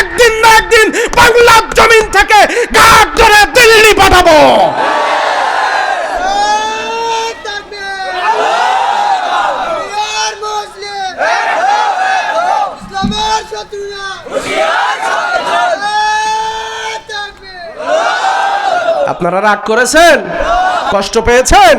একদিন না একদিন বাংলার জমিন থেকে গাছ ধরে দিল্লি পাঠাবো। আপনারা রাগ করেছেন? কষ্ট পেয়েছেন?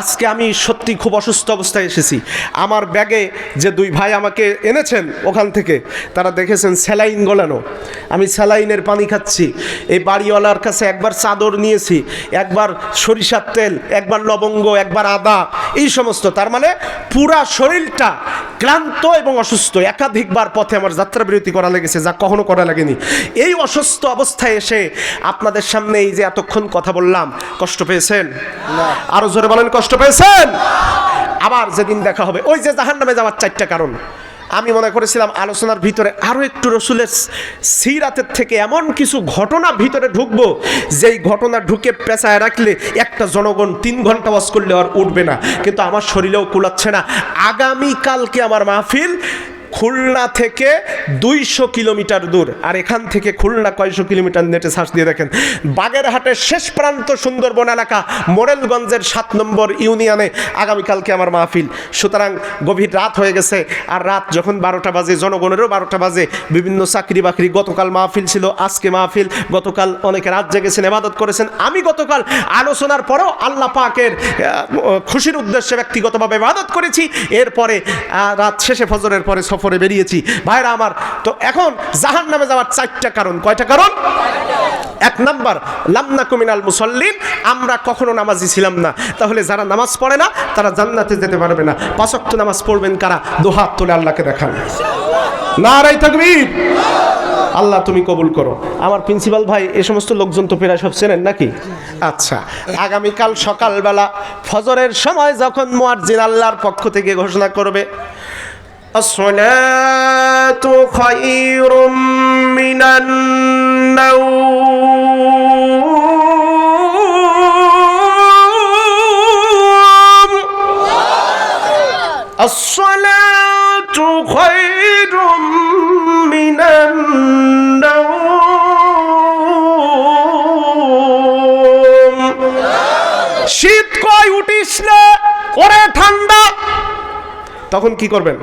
আজকে আমি সত্যি খুব অসুস্থ অবস্থায় এসেছি। আমার ব্যাগে যে দুই ভাই আমাকে এনেছেন ওখান থেকে, তারা দেখেছেন স্যালাইন গলানো। আমি স্যালাইনের পানি খাচ্ছি। এই বাড়িওয়ালার কাছে একবার চাদর নিয়েছি, একবার সরিষার তেল, একবার লবঙ্গ, একবার আদা, এই সমস্ত। তার মানে পুরা শরীরটা ক্লান্ত এবং অসুস্থ একাধিকবার পথে আমার যাত্রা বিরতি করা লেগেছে যা কখনো করা লাগেনি। এই অসুস্থ অবস্থায় এসে আপনাদের সামনে এই যে এতক্ষণ কথা বললাম কষ্ট পেয়েছেন? আরও জোরে বলেন কষ্ট পেয়েছেন? আবার যেদিন দেখা হবে ওই যে জাহান নামে যাওয়ার চারটা কারণ। আমি মনে করেছিলাম আলোচনার ভিতরে আরও একটু রসুলের সিরাতের থেকে এমন কিছু ঘটনা ভিতরে ঢুকবো, যেই ঘটনা ঢুকে পেঁচায় রাখলে একটা জনগণ তিন ঘণ্টা ওয়াজ করলে আর উঠবে না। কিন্তু আমার শরীরেও কুলাচ্ছে না। আগামীকালকে আমার মাহফিল খুলনা থেকে দুইশো কিলোমিটার দূর। আর এখান থেকে খুলনা কয়শো কিলোমিটার নেটে শ্বাস দিয়ে দেখেন। বাগেরহাটের শেষ প্রান্ত সুন্দরবন এলাকা, মোরেলগঞ্জের সাত নম্বর ইউনিয়নে আগামীকালকে আমার মাহফিল। সুতরাং গভীর রাত হয়ে গেছে, আর রাত যখন বারোটা বাজে, জনগণেরও বারোটা বাজে, বিভিন্ন চাকরি বাকরি গতকাল মাহফিল ছিল, আজকে মাহফিল, গতকাল অনেকে রাত জেগেছেন, এবাদত করেছেন। আমি গতকাল আলোচনার পরেও আল্লাহ পাকের খুশির উদ্দেশ্যে ব্যক্তিগতভাবে ইবাদত করেছি। এরপরে রাত শেষে ফজরের পরে সফরে বেরিয়েছি। ভাইরা আমার, তো এখন জাহান নামে যাওয়ার চারটা কারণ। কয়টা কারণ? এক নাম্বার লামনা কুমিনাল মুসল্লিন, আমরা কখনো নামাজি ছিলাম না। তাহলে যারা নামাজ পড়ে না, তারা জান্নাতে যেতে পারবে না। পাঁচক্ত নামাজ পড়বেন কারা? দোহাত তুলে আল্লাহকে দেখান। নারাই তাকবীর। আল্লাহ তুমি কবুল করো। আমার প্রিন্সিপাল ভাই, এ সমস্ত লোকজন তো প্রায় সব চেনেন নাকি? আচ্ছা আগামীকাল সকালবেলা ফজরের সময় যখন মুয়াজ্জিন আল্লাহর পক্ষ থেকে ঘোষণা করবে الصلاة خير من النوم الصلاة خير من النوم শীত কয় উঠিস না ওরে ঠান্ডা তখন কি করবেন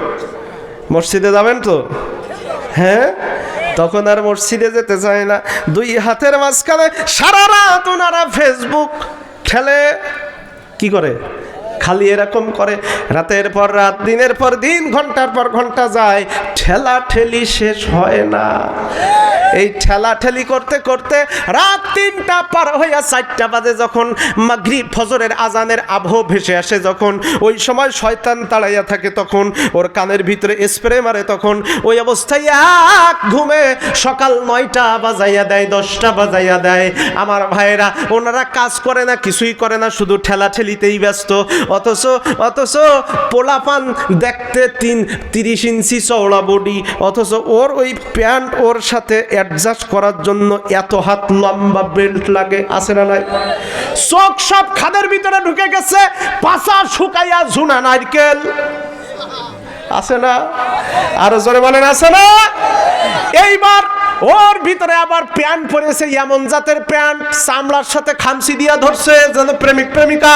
মসজিদে যাবেন তো? হ্যাঁ? তখন আর মসজিদে যেতে চায় না। দুই হাতের মাঝখানে সারা রাত ওনারা ফেসবুক ঠেলে কি করে? খালি এরকম করে। রাতের পর রাত, দিনের পর দিন, ঘণ্টার পর ঘণ্টা যায়। ঠেলা ঠেলি শেষ হয় না। এই ঠেলা ঠেলি করতে করতে রাত তিনটা পার হইয়া চারটা বাজে যখন মাগরিব ফজরের আজানের আবহ ভেসে আসে, যখন ওই সময় শয়তান তাড়াইয়া থাকে, তখন ওর কানের ভিতরে স্প্রে মারে, তখন ওই অবস্থায় এক ঘুমে সকাল নয়টা বাজাইয়া দেয়, দশটা বাজাইয়া দেয়। আমার ভাইয়েরা, ওনারা কাজ করে না, কিছুই করে না, শুধু ঠেলা ঠেলিতেই ব্যস্ত। অথচ অথচ পোলাপান দেখতে তিন তিরিশ ইঞ্চি চওড়া বডি, অথচ ওর ওই প্যান্ট ওর সাথে অ্যাডজাস্ট করার জন্য এত হাত লম্বা বেল্ট লাগে, আছে না নাই? চোখ সব খাদের ভিতরে ঢুকে গেছে পাশা শুকাইয়া ঝুনা নারকেল। আছে না? আরও জোরে বলেন, আছে না? এইবার ওর ভিতরে আবার প্যান্ট পরেছে, এমন জাতের প্যান্ট চামড়ার সাথে খামসি দিয়া ধরছে, যেন প্রেমিক প্রেমিকা।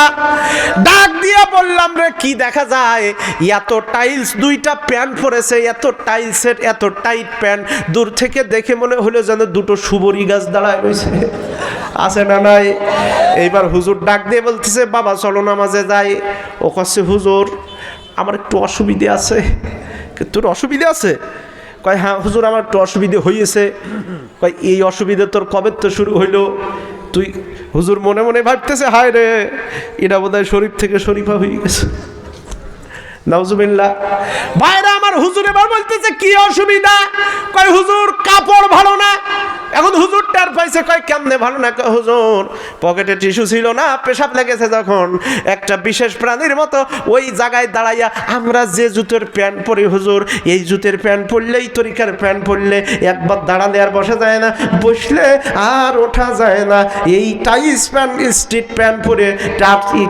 ডাক দিয়া বললাম, রে, কি দেখা যায়? এত টাইলস দুইটা প্যান্ট পরেছে, এত টাইলসের এত টাইট প্যান্ট দূর থেকে দেখে মনে হলো যেন দুটো সুবরি গাছ দাঁড়ায় রয়েছে। আছে না নাই? এইবার হুজুর ডাক দিয়ে বলতেছে, বাবা, চলো নামাজে যাই। ও কাছে হুজুর, আমার একটু অসুবিধে আছে। তোর অসুবিধে আছে? কয় হ্যাঁ হুজুর, আমার একটু অসুবিধে হয়েছে কয়, এই অসুবিধে তোর কবে তো শুরু হইল? তুই, হুজুর মনে মনে ভাবতেছে, হায় রে, এটা বোধহয় শরীফ থেকে শরীফা হয়ে গেছে। নাউজুবিল্লাহ। বাইরে আমার হুজুর এবার বলতেছে, কি অসুবিধা? কয়, হুজুর, কাপড় ভালো না। এখন হুজুর টের পাইছে, কয়, কেমনে ভালো না? হুজুর, পকেটে টিস্যু ছিল না, পেশাব লেগেছে যখন। একটা বিশেষ প্রাণীর মতো ওই জায়গায় দাঁড়াইয়া আমরা যে জুতোর প্যান্ট পরি, হুজুর, এই জুতের প্যান্ট পরলেই তরিকার প্যান্ট পরলে একবার দাঁড়ালে আর বসা যায় না, বসলে আর ওঠা যায় না। এই টাইস প্যান্ট স্ট্রিট প্যান্ট পরে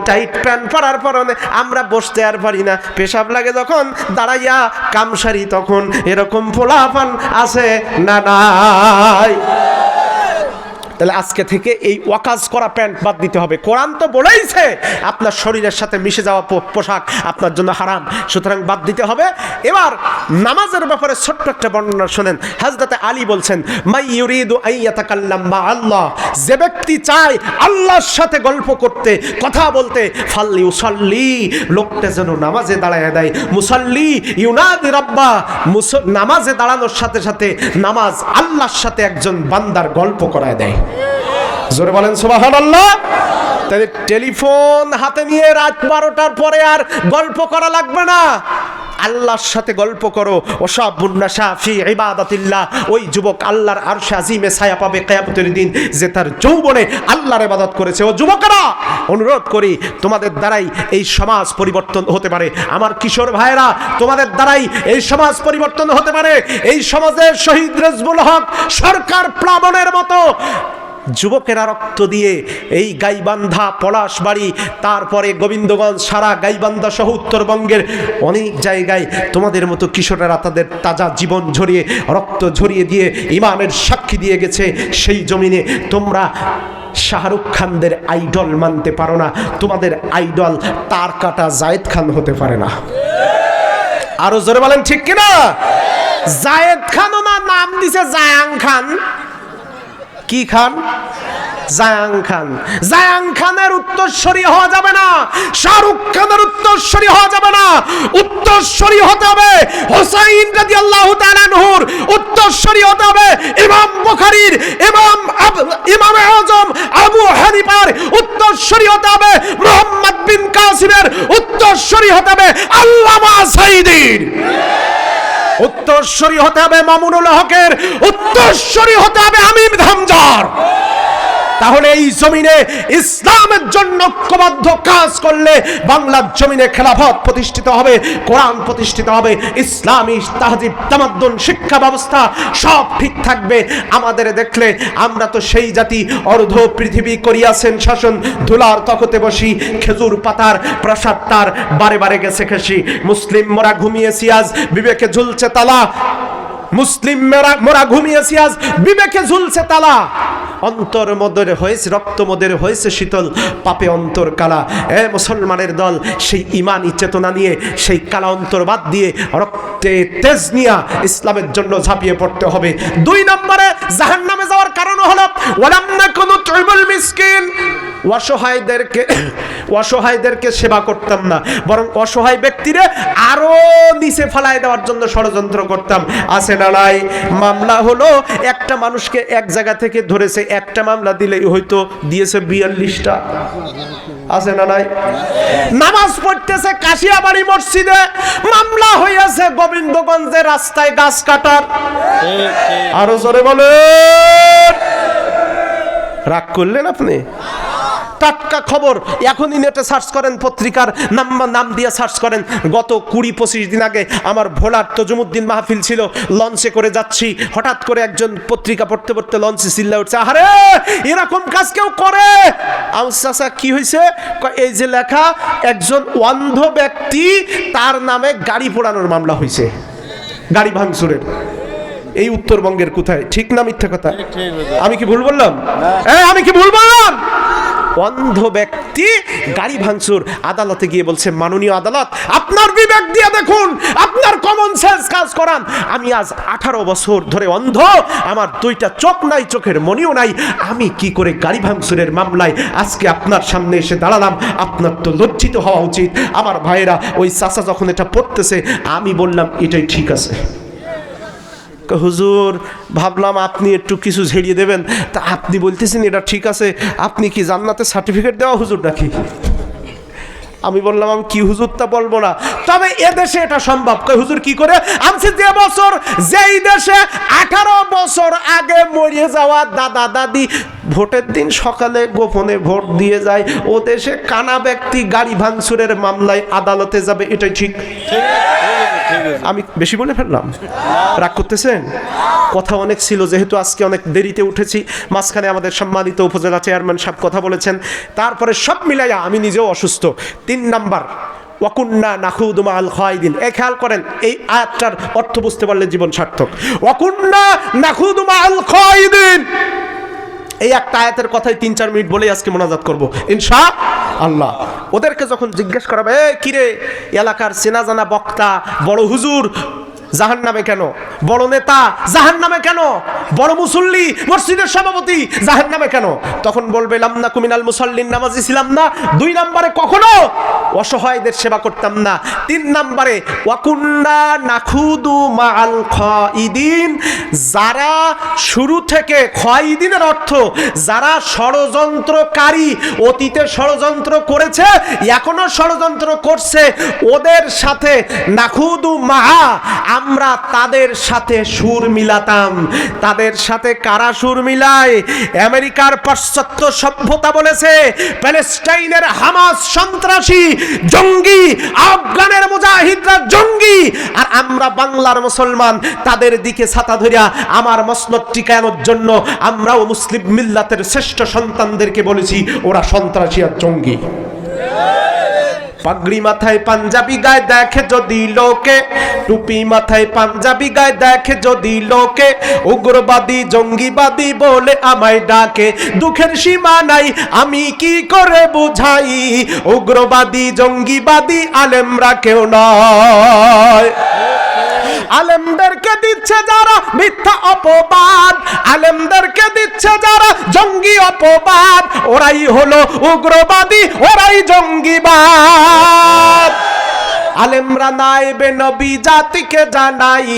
টাইট প্যান্ট পরার পরনে আমরা বসতে আর পারি না পেশাব লাগে যখন দাঁড়াইয়া কামসারি তখন এরকম ফোলাফান আছে না নাই? তাহলে আজকে থেকে এই ওয়াকাজ করা প্যান্ট বাদ দিতে হবে। কোরআন তো বলেইছে, আপনার শরীরের সাথে মিশে যাওয়া পোশাক আপনার জন্য হারাম, সুতরাং বাদ দিতে হবে। এবার নামাজের ব্যাপারে ছোট্ট একটা বর্ণনা শোনেন। হাজদাতে আলী বলছেন, মাই ইউরিদু আইয়াতাকাল্লাম আল্লাহ। যে ব্যক্তি চায় আল্লাহর সাথে গল্প করতে, কথা বলতে, ফাল্লি উসাল্লি লোকটা যেন নামাজে দাঁড়ায় দেয়। মুসাল্লি ইউনাদি রাব্বা নামাজে দাঁড়ানোর সাথে সাথে নামাজ আল্লাহর সাথে একজন বান্দার গল্প করায় দেয়। জোরে বলেন সুবাহান আল্লাহ তাহলে টেলিফোন হাতে নিয়ে রাত বারোটার পরে আর গল্প করা লাগবে না। আল্লাহর সাথে গল্প করো। ওসব বুন্নাশা ফি ইবাদাতিল্লাহ। ওই যুবক আল্লাহর আরশে আজিমে ছায়া পাবে কিয়ামতের দিন যে তার যৌবনে আল্লাহর ইবাদত করেছে। ও যুবকেরা, অনুরোধ করি, তোমাদের দ্বারাই এই সমাজ পরিবর্তন হতে পারে। আমার কিশোর ভাইরা তোমাদের দ্বারাই এই সমাজ পরিবর্তন হতে পারে। এই সমাজের শহীদ রেজবুল হক সরকার প্লাবনের মতো যুবকেরা রক্ত দিয়ে এই গাইবান্ধা পলাশবাড়ি তারপরে গোবিন্দগঞ্জ, সারা গাইবান্ধা সহ উত্তরবঙ্গের অনেক জায়গায় তোমাদের মতো কিশোরেরা তাদের তাজা জীবন ঝরিয়ে, রক্ত ঝরিয়ে দিয়ে ইমানের সাক্ষী দিয়ে গেছে। সেই জমিনে তোমরা শাহরুখ খানদের আইডল মানতে পারো না। তোমাদের আইডল তার কাটা জায়েদ খান হতে পারে না। আরও জোরে বলেন, ঠিক কিনা? জায়েদ খান না, নাম দিছে জায়াং খান। কি খান? জায়াং খান। জায়াং খানের উত্তরস্বরী হওয়া যাবে না। শাহরুখ খানের উত্তরস্বরী হওয়া যাবে না। উত্তরস্বরী হতে হবে হোসাইন রাদিয়াল্লাহু তাআলা নূর উত্তরস্বরী হতে হবে ইমাম বুখারীর। ইমাম ইমাম আজম, আবু হানিফার। উত্তরস্বরী হতে হবে মুহাম্মদ বিন কাসিমের। উত্তরস্বরী হতে হবে আল্লামা সাইদির উত্তরস্বরী হতে হবে মামুনুল হকের উত্তরস্বরী হতে হবে আমিন ধামজার। তাহলে এই জমিনে ইসলামের জন্য ঐক্যবদ্ধ কাজ করলে বাংলার জমিনে খেলাফত প্রতিষ্ঠিত হবে, কোরআন প্রতিষ্ঠিত হবে, ইসলামী তাহজিব, তামাদ্দুন, শিক্ষা ব্যবস্থা সব ঠিক থাকবে। আমাদের দেখলে আমরা তো সেই জাতি, অর্ধ পৃথিবী করিয়াছেন শাসন, ধুলার তখতে বসি, খেজুর পাতার প্রাসাদ তার বারে বারে গেছে খেসি। মুসলিম মোরা ঘুমিয়েছি আজ, বিবেকে ঝুলছে তালা। মুসলিম মেরা মোরা ঘুমিয়েছি আজ। বিবেকে ঝুলছে তালা। অন্তর মদের হয়েছে, রক্ত মদের হয়েছে শীতল। পাপে অন্তর কালা। এ মুসলমানের দল, সেই ইমানি চেতনা নিয়ে, সেই কালা অন্তর বাদ দিয়ে রক্তে তেজ নিয়া ইসলামের জন্য ঝাঁপিয়ে পড়তে হবে। দুই নম্বরে জাহান নামে যাওয়ার কারণ হলো ওয়ালাম্না কোনো ট্রাইবাল মিসকিন। অসহায়দেরকে অসহায়দেরকে সেবা করতাম না। বরং অসহায় ব্যক্তিরে আরও নিচে ফেলায় দেওয়ার জন্য ষড়যন্ত্র করতাম। আছে না নাই? মামলা হলো, একটা মানুষকে এক জায়গা থেকে ধরেছে, একটা মামলা দিলেই হয়তো দিয়েছে বিয়াল্লিশটা। আছে না নাই? নামাজ পড়তেছে কাশিয়াবাড়ি মসজিদে, মামলা হইয়াছে গোবিন্দগঞ্জে রাস্তায় গাছ কাটার। আরও জোরে বলেন। রাগ করলেন আপনি? টাটকা খবর। এখনই নেটে সার্চ করেন পত্রিকার নাম নাম দিয়ে সার্চ করেন। গত কুড়ি পঁচিশ দিন আগে আমার ভোলার তজুমুদ্দিন মাহফিল ছিল। লঞ্চে করে যাচ্ছি। হঠাৎ করে একজন পত্রিকা পড়তে পড়তে লঞ্চে চিল্লা উঠছে আরে এরকম কাজ কেউ করে? আমার চাচা কি হয়েছে? এই যে লেখা একজন অন্ধ ব্যক্তি তার নামে গাড়ি পোড়ানোর মামলা হয়েছে। গাড়ি ভাঙচুরের। এই উত্তরবঙ্গের কোথায়? ঠিক না মিথ্যা কথা? আমি কি ভুল বললাম? আমি কি ভুল বললাম? অন্ধ ব্যক্তি গাড়ি ভাঙচুর, আদালতে গিয়ে বলছে, মাননীয় আদালত, আপনার বিবেক দিয়ে দেখুন, আপনার কমন সেন্স কাজ করান। আমি আজ আঠারো বছর ধরে অন্ধ, আমার দুইটা চোখ নাই, চোখের মনিও নাই। আমি কি করে গাড়ি ভাঙচুরের মামলায় আজকে আপনার সামনে এসে দাঁড়ালাম? আপনার তো লজ্জিত হওয়া উচিত। আমার ভাইয়েরা, ওই চাচা যখন এটা পড়তেছে, আমি বললাম, এটাই ঠিক আছে। হুজুর, ভাবলাম আপনি একটু কিছু ঝেড়িয়ে দেবেন। তা আপনি বলতেছেন এটা ঠিক আছে, আপনি কি জান্নাতে সার্টিফিকেট দেওয়া হুজুর নাকি? আমি বললাম, আমি কি হুজুরটা বলব না? তবে এদেশে এটা সম্ভব। কই হুজুর কি করে? আমছি যে বছর, যেই দেশে আঠারো বছর আগে মরিয়ে যাওয়া দাদা দাদি, ভোটের দিন সকালে গোপনে ভোট দিয়ে যায়, ও দেশে কানা ব্যক্তি গাড়ি ভাঙচুরের মামলায় আদালতে যাবে, এটাই ঠিক। আমি বেশি বলে ফেললাম? রাগ করতেছেন? কথা অনেক ছিল, যেহেতু আজকে অনেক দেরিতে উঠেছি, মাঝখানে আমাদের সম্মানিত উপজেলা চেয়ারম্যান সাহেব কথা বলেছেন, তারপরে সব মিলাইয়া আমি নিজেও অসুস্থ। তিন নাম্বার ওয়াকুন্না নাখুদুমা আল খায়দিন। এ খেয়াল করেন, এই আয়াতটার অর্থ বুঝতে পারলে জীবন সার্থক। ওয়াকুন্না নাখুদুমা আল খায়দিন। এই একটা আয়াতের কথাই তিন চার মিনিট বলেই আজকে মোনাজাত করব। ইনশা আল্লাহ। ওদেরকে যখন জিজ্ঞেস করাবে এ কিরে, এলাকার চেনা জানা বক্তা, বড় হুজুর জাহান নামে কেন? বড় নেতা জাহান নামে কেন? বড় মুসল্লি, মসজিদের সভাপতি জাহান নামে কেন? তখন বলবে লামনা কুমিনাল মুসল্লিন, নামাজি ছিলাম না। দুই নম্বরে কখনো অসহায়দের সেবা করতাম না। তিন নম্বরে, ওয়াকুন্না নাখুদু মাল খাইদিন যারা শুরু থেকে খয়দিনের অর্থ যারা ষড়যন্ত্রকারী, অতীতে ষড়যন্ত্র করেছে, এখনও ষড়যন্ত্র করছে, ওদের সাথে নাখুদু মাহা আমরা তাদের সাথে সুর মিলাতাম। তাদের সাথে কারা সুর মিলায়? আমেরিকার পাশ্চাত্য সভ্যতা বলেছে, প্যালেস্টাইনের হামাস সন্ত্রাসী জঙ্গি, আফগানের মুজাহিদরা জঙ্গি। আর আমরা বাংলার মুসলমান, তাদের দিকে ছাতা ধরিয়া আমার মসনদ টিকানোর জন্য আমরাও মুসলিম মিল্লাতের শ্রেষ্ঠ সন্তানদেরকে বলেছি, ওরা সন্ত্রাসী আর জঙ্গি। পাগড়ি মাথায় পাঞ্জাবি গায়ে দেখে যদি লোকে, টুপি মাথায় পাঞ্জাবি গায়ে দেখে যদি লোকে, উগ্রবাদী, জঙ্গিবাদী বলে আমায় ডাকে, দুঃখের সীমা নাই, আমি কি করে বুঝাই? উগ্রবাদী, জঙ্গিবাদী, আলেমরা কেউ নয়। আলেমদেরকে দিচ্ছে যারা মিথ্যা অপবাদ। আলেমদেরকে দিচ্ছে যারা জঙ্গি অপবাদ। ওরাই হলো উগ্রবাদী, ওরাই জঙ্গিবাদ। আলেমরা নাইবে নবী জাতিকে জানাই।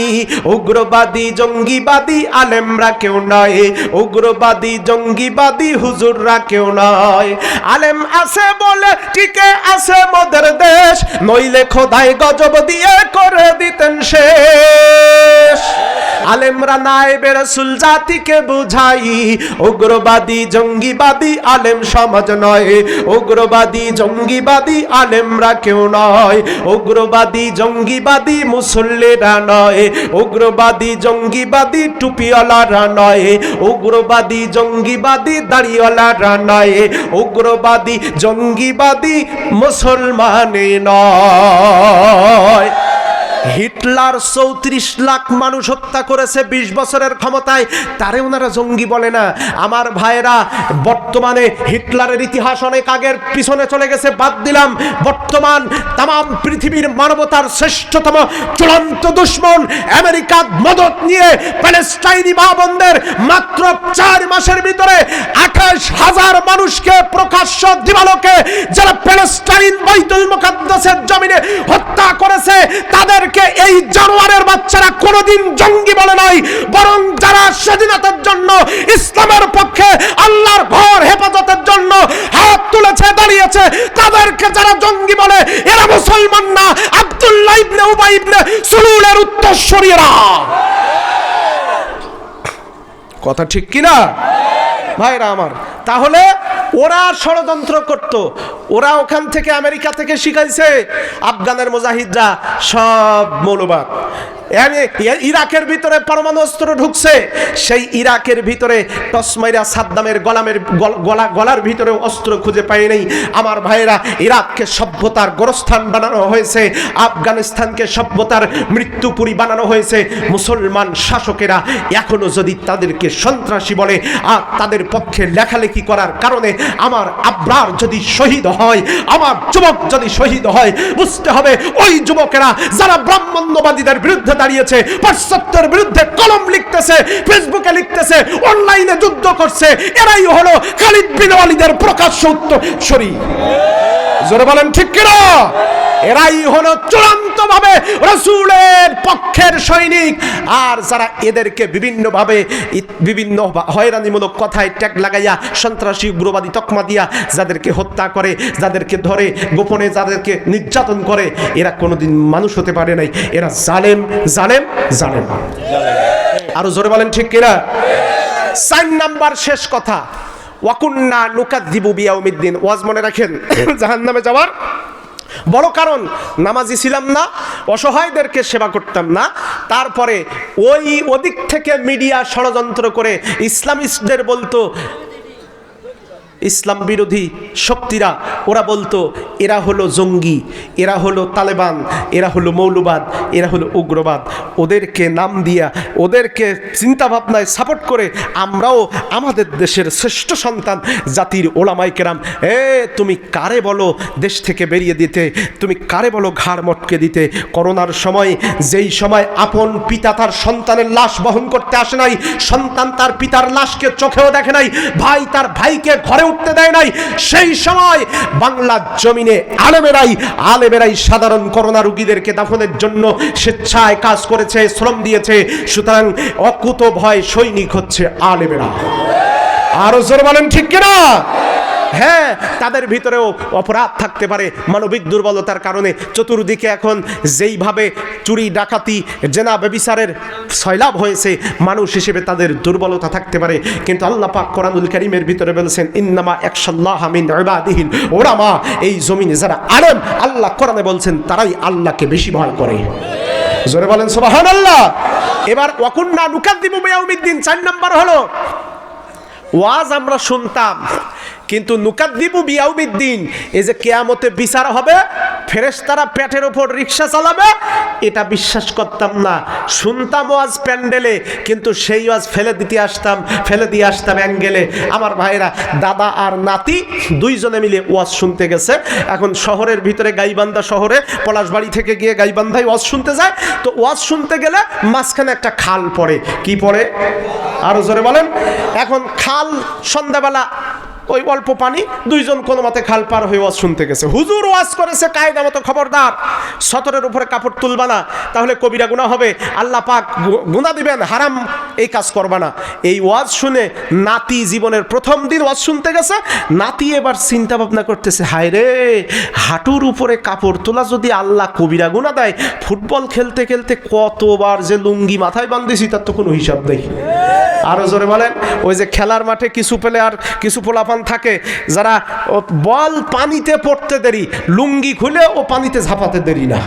উগ্রবাদী, জঙ্গিবাদী আলেমরা কেউ নয়। উগ্রবাদী, জঙ্গিবাদী হুজুররা কেউ নয়। আলেম আছে বলে টিকে আছে মোদের দেশ, নইলে খোদাই গজব দিয়ে করে দিতেন শেষ। আলেমরা নাইবে রসুল জাতিকে বুঝাই। উগ্রবাদী, জঙ্গিবাদী আলেম সমাজ নয়। উগ্রবাদী, জঙ্গিবাদী আলেমরা কেউ নয়। উগ্রবাদী, জঙ্গিবাদী মুসল্লিরা নয়। উগ্রবাদী, জঙ্গিবাদী টুপিওয়ালারা নয়। উগ্রবাদী, জঙ্গিবাদী দাড়িওয়ালারা নয়। উগ্রবাদী, জঙ্গিবাদী মুসলমানে নয়। হিটলার চৌত্রিশ লাখ মানুষ হত্যা করেছে বিশ বছরের ক্ষমতায়, তারে ওনারা জঙ্গি বলে না। আমার ভাইয়েরা, বর্তমানে হিটলারের ইতিহাস অনেক আগের, পিছনে চলে গেছে, বাদ দিলাম। বর্তমান তাম পৃথিবীর মানবতার শ্রেষ্ঠতম চূড়ান্ত দুশ্মন আমেরিকা মদত নিয়ে প্যালেস্টাইনি মা বোনদের মাত্র চার মাসের ভিতরে আঠাশ হাজার মানুষকে প্রকাশ্য দিবালোকে যারা প্যালেস্টাইন বাইতুল মুকাদ্দাসের জমিনে হত্যা করেছে, তাদেরকে এই জানোয়ারের বাচ্চারা কোনোদিন জঙ্গি বলে নাই, বরং যারা স্বাধীনতার জন্য, ইসলামের পক্ষে আল্লাহর ঘর হেফাজতের জন্য হাত তুলেছে, দাঁড়িয়েছে, তাদেরকে যারা জঙ্গি বলে, এরা মুসলমান না। আব্দুল্লাহ ইবনে উবাই ইবনে সুলুলের উত্তরসূরিরা। কথা ঠিক কিনা? না ভাইরা আমার, তাহলে ওরা ষড়যন্ত্র করত। ওরা ওখান থেকে আমেরিকা থেকে শিখাইছে, আফগানের মুজাহিদরা সব মৌলবাদ। ইরাকের ভিতরে পরমাণু অস্ত্র ঢুকছে। সেই ইরাকের ভিতরে টসমাইরা সাদ্দামের গলামের গলা গলার ভিতরে অস্ত্র খুঁজে পায় নাই। আমার ভাইয়েরা, ইরাককে সভ্যতার গোরস্থান বানানো হয়েছে, আফগানিস্তানকে সভ্যতার মৃত্যুপুরী বানানো হয়েছে। মুসলমান শাসকেরা এখনও যদি তাদেরকে সন্ত্রাসী বলে, আর তাদের পক্ষে লেখালেখি করার কারণে আমার আব্রার যদি শহীদ হয়, আমার যুবক যদি শহীদ হয়, বুঝতে হবে ওই যুবকেরা যারা ব্রাহ্মণ্যবাদীদের বিরুদ্ধে দাঁড়িয়েছে। পাশ্চাত্যের বিরুদ্ধে কলম লিখতেছে, ফেসবুকে লিখতেছে, অনলাইনে যুদ্ধ করছে। এরাই হলো খালিদ বিন প্রকাশ্য উত্তর শরী জোরে বলেন, ঠিক কিনা? এরাই হলো চূড়ান্ত ভাবে রসুলের পক্ষের সৈনিক। আর যারা এদেরকে বিভিন্নভাবে বিভিন্ন হয়রানিমূলক কথায় ট্যাগ লাগাইয়া সন্ত্রাসী উগ্রবাদী তকমা দিয়া যাদেরকে হত্যা করে যাদেরকে ধরে গোপনে যাদেরকে নির্যাতন করে এরা কোনোদিন মানুষ হতে পারে নাই। এরা জালেম জালেম জালেম। আরও জোরে বলেন ঠিক কিনা? চার নাম্বার শেষ কথা। ওয়াকুন্না নুকাদ্দিবু বিয়াউমিদ্দিন। ওয়াজ মনে রাখেন। জাহান্নামে যাওয়ার বড় কারণ, নামাজি ছিলাম না, অসহায়দেরকে সেবা করতাম না। তারপরে ওই ওদিক থেকে মিডিয়া ষড়যন্ত্র করে ইসলামিস্টদের বলতো ইসলাম বিরোধী শক্তিরা, ওরা বলতো, এরা হলো জঙ্গি, এরা হলো তালেবান, এরা হলো মৌলবাদ, এরা হলো উগ্রবাদ। ওদেরকে নাম দিয়া, ওদেরকে চিন্তা ভাবনায় সাপোর্ট করে আমরাও আমাদের দেশের শ্রেষ্ঠ সন্তান, জাতির ওলামাই কেরাম। এ, তুমি কারে বলো দেশ থেকে বেরিয়ে দিতে? তুমি কারে বলো ঘাড় মটকে দিতে? করোনার সময়, যেই সময় আপন পিতা তার সন্তানের লাশ বহন করতে আসে নাই, সন্তান তার পিতার লাশকে চোখেও দেখে নাই, ভাই তার ভাইকে ঘরে উঠতে দেয় নাই। সেই সময় বাংলার জমিনে আলেমেরাই আলেমেরাই সাধারণ করোনা রুগীদেরকে দাফনের জন্য স্বেচ্ছায় কাজ করেছে, শ্রম দিয়েছে। সুতরাং অকুত ভয় সৈনিক হচ্ছে আলেমেরা। আরও জোর বলেন, ঠিক কিনা? হ্যাঁ তাদের ভিতরেও অপরাধ থাকতে পারে মানবিক দুর্বলতার কারণে। চতুর্দিকে এখন যেইভাবে চুরি, ডাকাতি, জেনা বেবিচারের সয়লাভ হয়েছে, মানুষ হিসেবে তাদের দুর্বলতা থাকতে পারে। কিন্তু আল্লাহ পাক কোরআনুল করিমের ভিতরে বলেছেন, ইন্নামা একশাল্লাহ মিন ইবাদিহিল ওরামা এই জমিনে যারা আলেম, আল্লাহ কোরআনে বলছেন, তারাই আল্লাহকে বেশি ভয় করে। জোরে বলেন, সুবহানাল্লাহ। এবার, ওয়াকুন্না নুকাদ্দিবু বিয়াউমিদ্দিন চার নাম্বার হলো, ওয়াজ আমরা শুনতাম। কিন্তু নুকাদ্দিবু বিয়াউমিদ্দিন, এই যে কেয়ামতে বিচার হবে, ফেরেশতারা পেটের ওপর রিক্সা চালাবে, এটা বিশ্বাস করতাম না। শুনতাম ওয়াজ প্যান্ডেলে, কিন্তু সেই ওয়াজ ফেলে দিতে আসতাম, ফেলে দিয়ে আসতাম অ্যাঙ্গেলে। আমার ভাইরা, দাদা আর নাতি দুইজনে মিলে ওয়াজ শুনতে গেছে। এখন শহরের ভিতরে গাইবান্ধা শহরে, পলাশবাড়ি থেকে গিয়ে গাইবান্ধায় ওয়াজ শুনতে যায়। তো ওয়াজ শুনতে গেলে মাঝখানে একটা খাল পড়ে। কি পড়ে? আরও জোরে বলেন। এখন খাল সন্ধ্যাবেলা ওই অল্প পানি দুইজন কোনো মতে খাল পার হয়ে ওয়াজ শুনতে গেছে। হুজুর ওয়াজ করেছে কায়দা মতো খবরদার। সতরের উপরে কাপড় তুলবা না, তাহলে কবিরা গুণা হবে। আল্লাহ পাক গুণা দিবেন, হারাম এই কাজ করবা না। এই ওয়াজ শুনে নাতি জীবনের প্রথম দিন ওয়াজ শুনতে গেছে, নাতি এবার চিন্তা ভাবনা করতেছে, হায় রে, হাঁটুর উপরে কাপড় তোলা যদি আল্লাহ কবিরা গুণা দেয়, ফুটবল খেলতে খেলতে কতবার যে লুঙ্গি মাথায় বান্ধিছি, তার তো কোনো হিসাব নেই। আরও জোরে বলেন, ওই যে খেলার মাঠে কিছু পেলে আর কিছু পোলাপান থাকে, যারা বল পানিতে পড়তে দেরি, লুঙ্গি খুলে ও পানিতে ঝাঁপাতে দেরি না।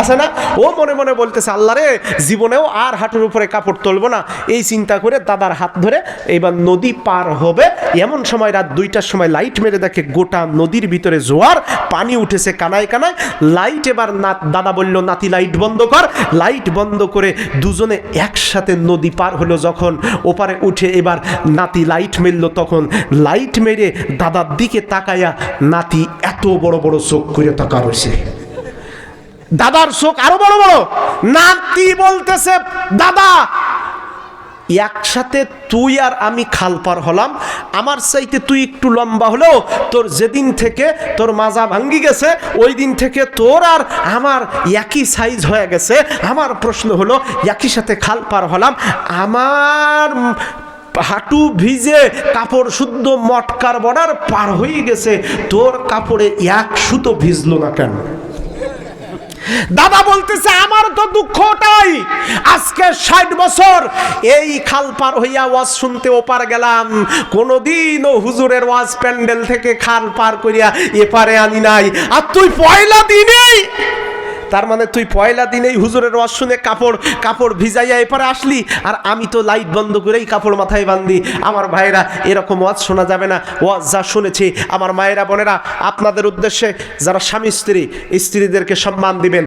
আছে না? ও মনে মনে বলতেছে, আল্লাহ রে, জীবনেও আর হাঁটুর উপরে কাপড় তুলবো না। এই চিন্তা করে দাদার হাত ধরে এবার নদী পার হবে। এমন সময় রাত দুইটার সময় লাইট মেরে দেখে গোটা নদীর ভিতরে জোয়ার, পানি উঠেছে কানায় কানায়। লাইট এবার না, দাদা বলল, নাতি, লাইট বন্ধ কর। লাইট বন্ধ করে দুজনে একসাথে নদী পার হলো যখন ওপারে উঠে এবার নাতি লাইট মেরল তখন লাইট মেরে দাদার দিকে তাকায়া নাতি এত বড় বড় চোখ করে তাকা রয়েছে দাদার চোখ আরও বড় বড়। নাতি বলতেছে, দাদা, একসাথে তুই আর আমি খাল পার হলাম। আমার চাইতে তুই একটু লম্বা হলেও তোর যেদিন থেকে তোর মাজা ভাঙ্গি গেছে, ওই দিন থেকে তোর আর আমার একই সাইজ হয়ে গেছে। আমার প্রশ্ন হলো, একই সাথে খাল পার হলাম। আমার হাঁটু ভিজে কাপড় শুদ্ধ মটকার বর্ডার পার হয়ে গেছে, তোর কাপড়ে এক সুতো ভিজলো না কেন? দাদা বলতেছে, আমার তো দুঃখ ওটাই। আজকে ষাট বছর, এই খাল পার হইয়া ওয়াজ শুনতে ওপার গেলাম। কোনোদিনও হুজুরের ওয়াজ প্যান্ডেল থেকে খাল পার করিয়া এপারে আনি নাই। আর তুই পয়লা দিনেই তার মানে তুই পয়লা দিনেই হুজুরের ওয়াজ শুনে কাপড় কাপড় ভিজাইয়া এপারে আসলি, আর আমি তো লাইট বন্ধ করেই কাপড় মাথায় বান্ধি। আমার ভাইরা এরকম ওয়াজ শোনা যাবে না। ওয়াজ যা শুনেছি, আমার মায়েরা, বোনেরা, আপনাদের উদ্দেশ্যে যারা স্বামী, স্ত্রী, স্ত্রীদেরকে সম্মান দিবেন।